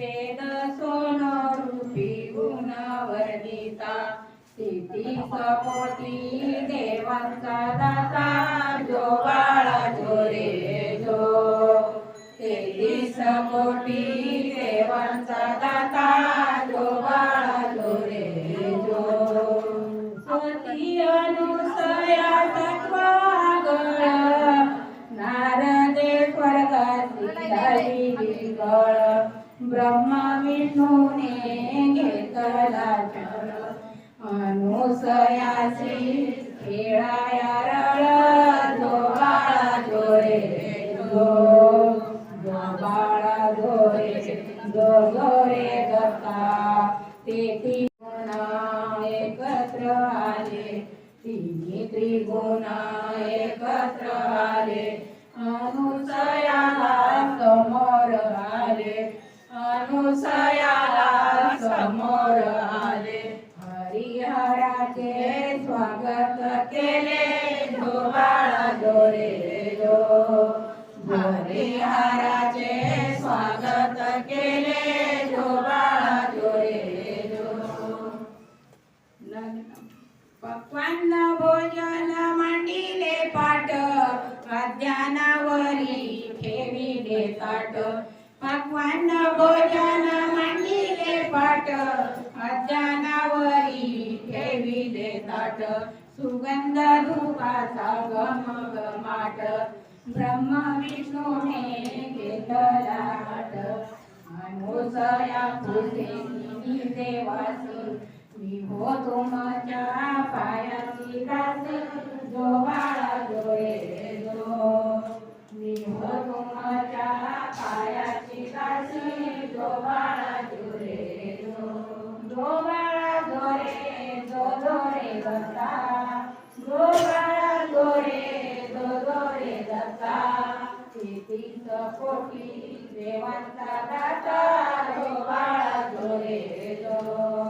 वर्णिता वेद सोनरूपी गुणवर्णिता स्थिती सपोटी देवांचा दाता. जो बाळा जो रे जो. तेहतीस कोटी देवांचा दाता. घेतला जळ रे जो हरिहराचे स्वागत केले जो बाळा जो रे जो पक्वान्न भोजन मांडिले पाट अध्यानावरी ठेविले ताट. पक्वान्न भोजन मांडिले पाट अध्यानावरी ठेविले ताट. सुगंध धुवाचा गम गमाट ब्रह्म विष्णूने घेतला हाट अनुसया फुले देवासी मी हो तुमच्या कोटी देवांचा दाता जो बाळा जो रे जो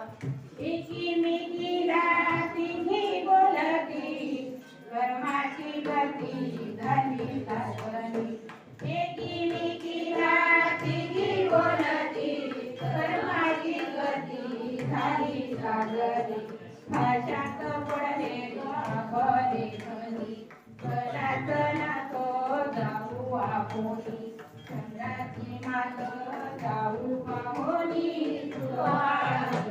पाहुणी आपोली चंद्राची मात जाऊ पाहुणी तुझा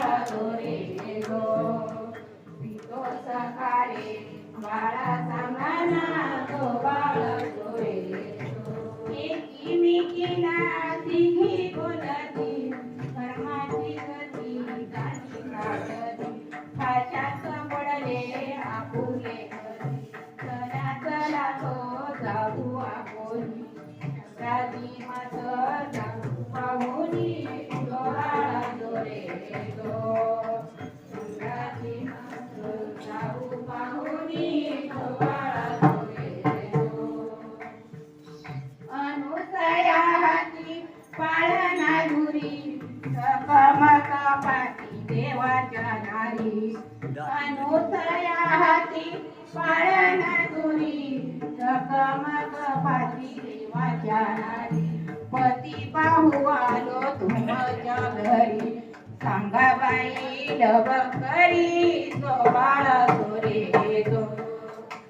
सांगा बाई लव करी तो बाळ सोरे तो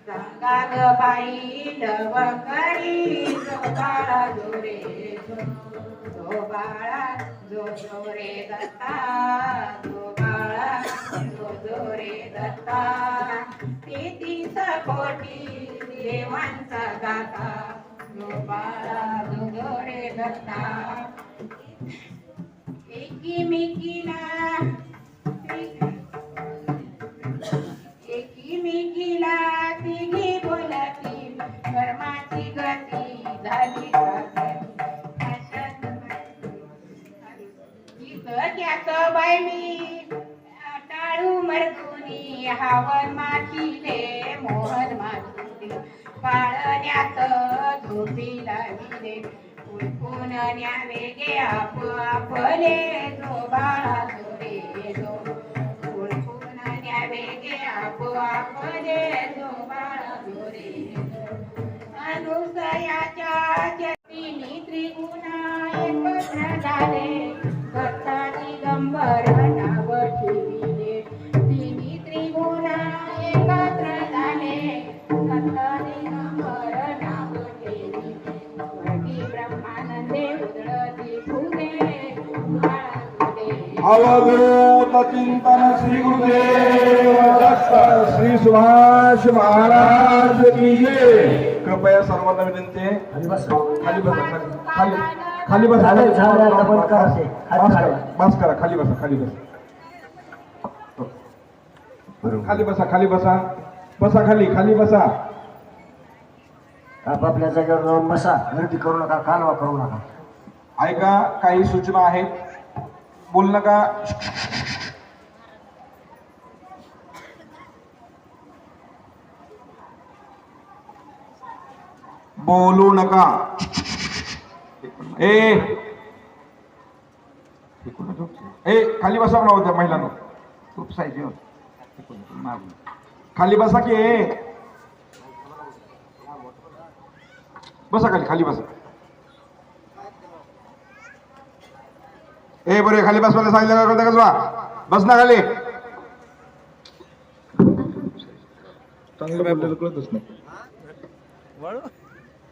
सांगा ग बाई लव करी तो बाळ जोरे तो बाळा जो जोरे दत्ता तो बाळा जो जोरे दत्ता. तेहतीस कोटी देवांचा दाता जो बाळा जो जोरे दत्ता. एकीमेकीला एकीमेकीला तिघी बोलती कर्माची गती झाली त्याच बाय मी टाळू मरतुनी हावन माखिले मोहन माखिले पाळण्यात झोपी लागले उलपून न्यावे गे आप आपले जो बाळा जोरे जो उलपून न्यावे गे आप आपले जो बाळा जोरे अनुसयाच्या जपिनी त्रिगुणा एकत्र झाले. दत्ता दिगंबर नाव ठेविले. तिन्ही त्रिगुणा एकत्र झाले. दत्ता दिगंबर नाव अवधूत चिंतन श्री गुरुदेव श्री सुभाष महाराज की जय. कृपया सर्वांना विनंती आहे. खाली बस. खाली बसा खाली. बसा. बस करा. खाली बसा खाली बसा. खाली बसा खाली बसा. बसा खाली खाली बसा. आपापल्या जागेवर जाऊन बसा. गर्दी करू नका कालवा करू नका. ऐका काही सूचना आहेत. बोल नका बोलू नका. ए. ए खाली बसा म्हणा होत्या महिलांना. उपसायचे हो. खाली बसा की ए. बसा खाली खाली बसा. ए बरे खाली बस मला सांगितलं का कळतं का तुला? बस ना खाली.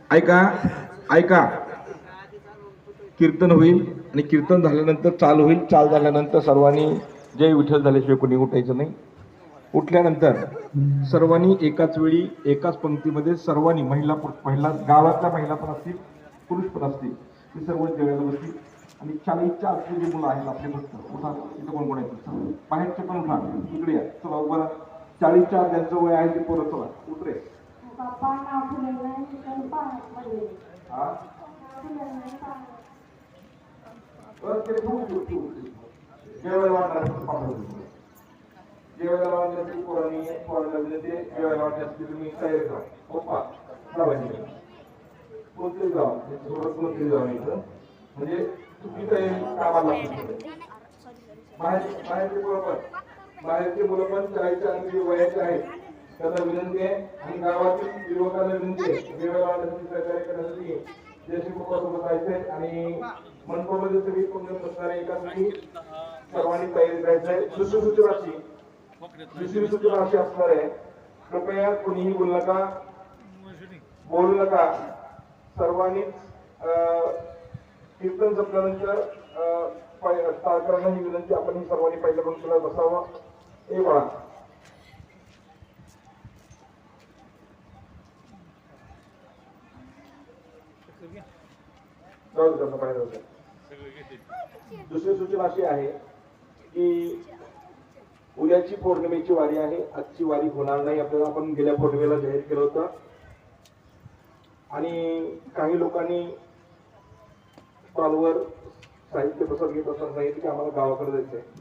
ऐका ऐका. कीर्तन होईल आणि कीर्तन झाल्यानंतर चाल होईल. चाल झाल्यानंतर सर्वांनी जय विठ्ठल झाल्याशिवाय कोणी उठायचं नाही. उठल्यानंतर सर्वांनी एकाच वेळी एकाच पंक्तीमध्ये सर्वांनी महिला पुरुष- महिला गावातल्या महिला पण असतील पुरुष पण असतील ते सर्व जेवायला बसतील. आणि चाळीसच्या आतली जी मुलं आहेत आपले फक्त उठा इथं कोण कोण आहेत बाहेरचे पण उठा. इकडे या. चला उभं. चाळीसच्या आत ज्यांचं वय आहे ते पोरं चला. उतरे. हा? ते. जेवायला वाटणार. जेवायला पोरांनी पोरांना जेवायला तुम्ही तयारी करा कोणतरी कोणतरी जावा इथं. म्हणजे चुकी तयारी कामाला. लागते. बाहेरचे मुलं पण. बाहेरचे मुलं पण चाळीसच्या आणि वयाचे आहेत त्यांना विनंती आहे. आणि गावातील युवकांना विनंती आहे. जेवायला वाटण्याची सहकार्य करण्यासाठी जयश्री कुटुंबासोबत जायचंय आणि मनपामध्ये सगळी कोणी बसणारे एकासाठी सर्वांनी तयारी करायचंय दुसरी सूचना अशी दुसरी सूचना अशी असणार आहे. कृपया कुणीही बोलू नका. बोलू नका. सर्वांनीच कीर्तन जपल्यानंतर ही विनंती आपण ही सर्वांनी पहिल्या पंक्तीला बसावं. हे बाळा. दुसरी सूचना अशी आहे की उद्याची पौर्णिमेची वारी आहे. आजची वारी होणार नाही. आपल्याला आपण गेल्या पौर्णिमेला जाहीर केलं होतं. आणि काही लोकांनी स्टॉलवर साहित्य प्रसाद घेत असताना सांगितलं की आम्हाला गावाकडे आहे